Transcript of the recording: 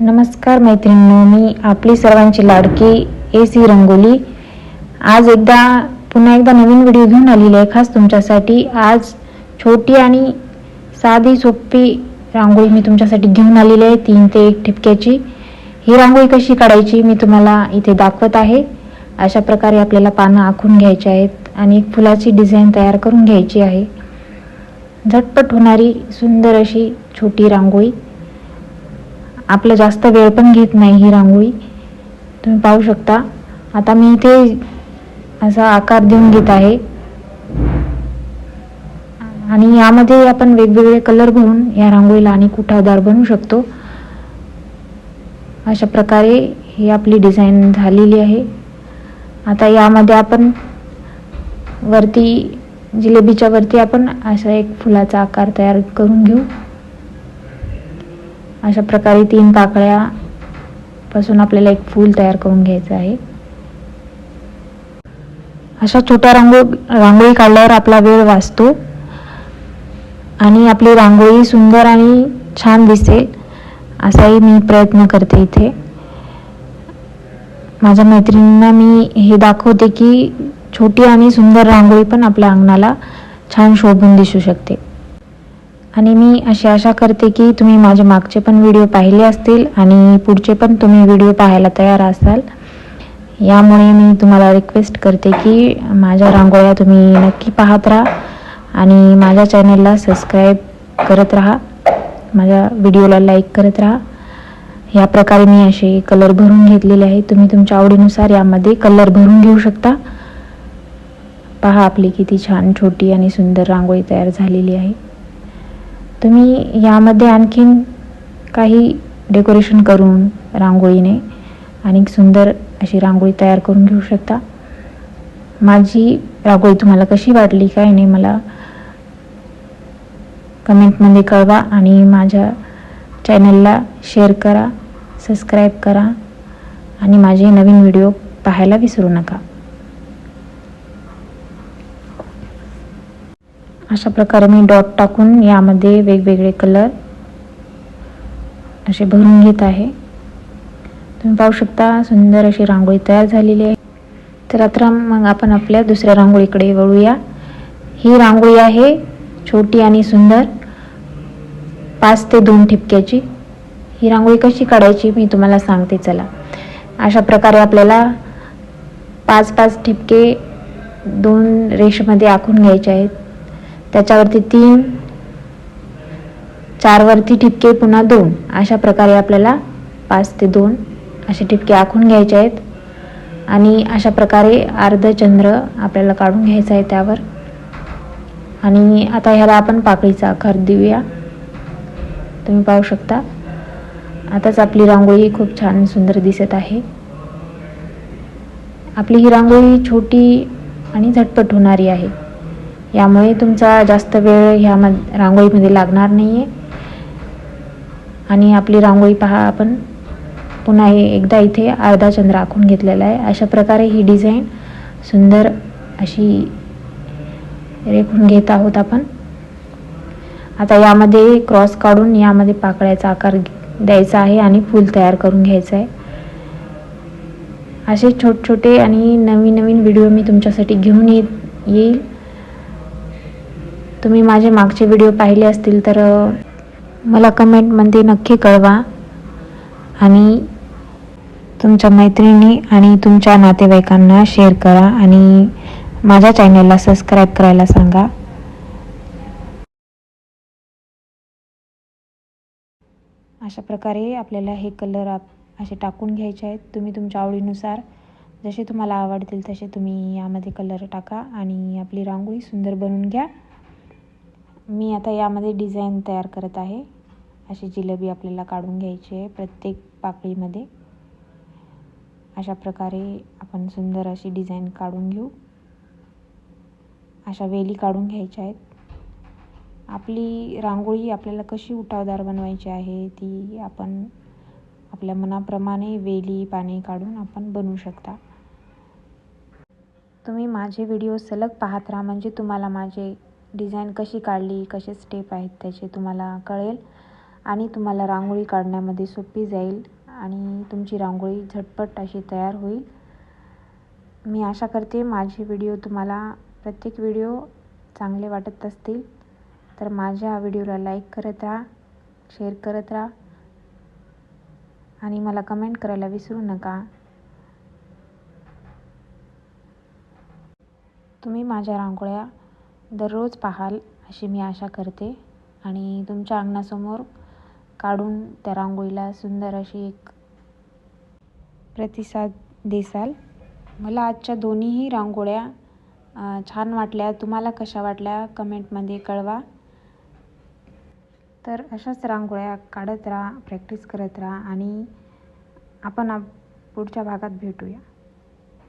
नमस्कार मैत्रिणींनो मी आपली सर्वांची लाडकी ए सी रंगोली. आज एकदा पुन्हा एकदा नवीन व्हिडिओ घेऊन आलेली आहे. खास तुमच्यासाठी आज छोटी आणि साधी सोपी रांगोळी मी तुमच्यासाठी घेऊन आलेली आहे. तीन ते एक ठिपक्याची. ही रांगोळी कशी काढायची मी तुम्हाला इथे दाखवत आहे. अशा प्रकारे आपल्याला पानं आखून घ्यायची आहेत आणि एक फुलाची डिझाईन तयार करून घ्यायची आहे. झटपट होणारी सुंदर अशी छोटी रांगोळी. आपला जास्त वेळ पण घेत नाही ही रांगोळी. तुम्ही पाहू शकता. आता मी इथे असा आकार देऊन घेत आहे. आणि यामध्ये आपण वेगवेगळे कलर भरून या रांगोळीला आणि कुठावदार बनवू शकतो. अशा प्रकारे ही आपली डिझाईन झालेली आहे. आता यामध्ये आपण वरती जिलेबीच्या वरती आपण असा एक फुलाचा आकार तयार करून घेऊ. अशा प्रकारे तीन पाकळ्या पासून आपल्याला एक फूल तयार करून घ्यायचं आहे. अशा छोट्या रांगो रांगोळी काढल्यावर आपला वेळ वाचतो आणि आपली रांगोळी सुंदर आणि छान दिसेल असाही मी प्रयत्न करते इथे. माझ्या मैत्रिणींना मी हे दाखवते की छोटी आणि सुंदर रांगोळी पण आपल्या अंगणाला छान शोभून दिसू शकते. आणि मी अशी आशा करते की तुम्ही माझे मागचे पण व्हिडिओ पाहिले असतील आणि पुढचे पण तुम्ही व्हिडिओ पाहायला तयार असाल. यामुळे मी तुम्हाला रिक्वेस्ट करते की माझ्या रांगोळ्या तुम्ही नक्की पाहत राहा आणि माझ्या चॅनलला सबस्क्राईब करत राहा. माझ्या व्हिडिओला लाईक करत राहा. या प्रकारे मी असे कलर भरून घेतलेले आहे. तुम्ही तुमच्या आवडीनुसार यामध्ये कलर भरून घेऊ शकता. पहा आपली किती छान छोटी आणि सुंदर रांगोळी तयार झालेली आहे. तुम्ही यामध्ये आणखीन काही डेकोरेशन करून रांगोळीने आणि सुंदर अशी रांगोळी तयार करून घेऊ शकता. माझी रांगोळी तुम्हाला कशी वाटली काय नाही मला कमेंटमध्ये कळवा आणि माझ्या चॅनलला शेअर करा सबस्क्राईब करा आणि माझे नवीन व्हिडिओ पाहायला विसरू नका. अशा प्रकारे मी डॉट टाकून यामध्ये वेगवेगळे कलर असे भरून घेत आहे. तुम्ही पाहू शकता सुंदर अशी रांगोळी तयार झालेली आहे. तर आता मग आपण आपल्या दुसऱ्या रांगोळीकडे वळूया. ही रांगोळी आहे छोटी आणि सुंदर पाच ते दोन ठिपक्याची. ही रांगोळी कशी काढायची मी तुम्हाला सांगते चला. अशा प्रकारे आपल्याला पाच पाच ठिपके दोन रेषेमध्ये आखून घ्यायचे आहेत. त्याच्यावरती तीन चारवरती ठिपके पुन्हा दोन. अशा प्रकारे आपल्याला पाच ते दोन असे ठिपके आखून घ्यायचे आहेत. आणि अशा प्रकारे अर्धचंद्र आपल्याला काढून घ्यायचं आहे त्यावर. आणि आता ह्याला आपण पाकळीचा आकार देऊया. तुम्ही पाहू शकता. आताच आपली रांगोळी खूप छान सुंदर दिसत आहे. आपली ही रांगोळी छोटी आणि झटपट होणारी आहे. यामुळे तुमचा जास्त वेळ ह्या रांगोळीमध्ये लागणार नाही आहे आणि आपली रांगोळी पहा आपण. पुन्हा एकदा इथे अर्धा चंद्र आखून घेतलेला आहे. अशा प्रकारे ही डिझाईन सुंदर अशी रेखून घेत आहोत आपण. आता यामध्ये क्रॉस काढून यामध्ये पाकळ्याचा आकार द्यायचा आहे आणि फूल तयार करून घ्यायचं आहे. असे छोटे छोटे आणि नवीन नवीन व्हिडिओ मी तुमच्यासाठी घेऊन येत येईल. तुम्ही माझे मागचे व्हिडिओ पाहिले असतील तर मला कमेंटमध्ये नक्की कळवा. आणि तुमच्या मैत्रिणी आणि तुमच्या नातेवाईकांना शेअर करा आणि माझ्या चॅनलला सबस्क्राईब करायला सांगा. अशा प्रकारे आपल्याला हे कलर आप असे टाकून घ्यायचे आहेत. तुम्ही तुमच्या आवडीनुसार जसे तुम्हाला आवडतील तसे तुम्ही यामध्ये कलर टाका आणि आपली रांगोळी सुंदर बनवून घ्या. मी आता यामध्ये डिझाईन तयार करत आहे. अशी जिलेबी आपल्याला काढून घ्यायची आहे प्रत्येक पाकळीमध्ये. अशा प्रकारे आपण सुंदर अशी डिझाईन काढून घेऊ. अशा वेली काढून घ्यायच्या आहेत. आपली रांगोळी आपल्याला कशी उठावदार बनवायची आहे ती आपण आपल्या मनाप्रमाणे वेली पाने काढून आपण बनवू शकता. तुम्ही माझे व्हिडिओ सलग पाहत राहा. म्हणजे तुम्हाला माझे डिझाईन कशी काढली कसे स्टेप आहेत त्याचे तुम्हाला कळेल. आणि तुम्हाला रांगोळी काढण्यामध्ये सोपी जाईल आणि तुमची रांगोळी झटपट अशी तयार होईल. मी आशा करते माझे व्हिडिओ तुम्हाला प्रत्येक व्हिडिओ चांगले वाटत असतील. तर माझ्या व्हिडिओला लाईक करत राहा शेअर करत राहा. आणि मला कमेंट करायला विसरू नका. तुम्ही माझ्या रांगोळ्या दररोज पाहाल अशी मी आशा करते आणि तुमच्या अंगणासमोर काढून त्या रांगोळीला सुंदर अशी एक प्रतिसाद देसाल. मला आजच्या दोन्हीही रांगोळ्या छान वाटल्या. तुम्हाला कशा वाटल्या कमेंटमध्ये कळवा. तर अशाच रांगोळ्या काढत राहा प्रॅक्टिस करत राहा आणि आपण पुढच्या भागात भेटूया.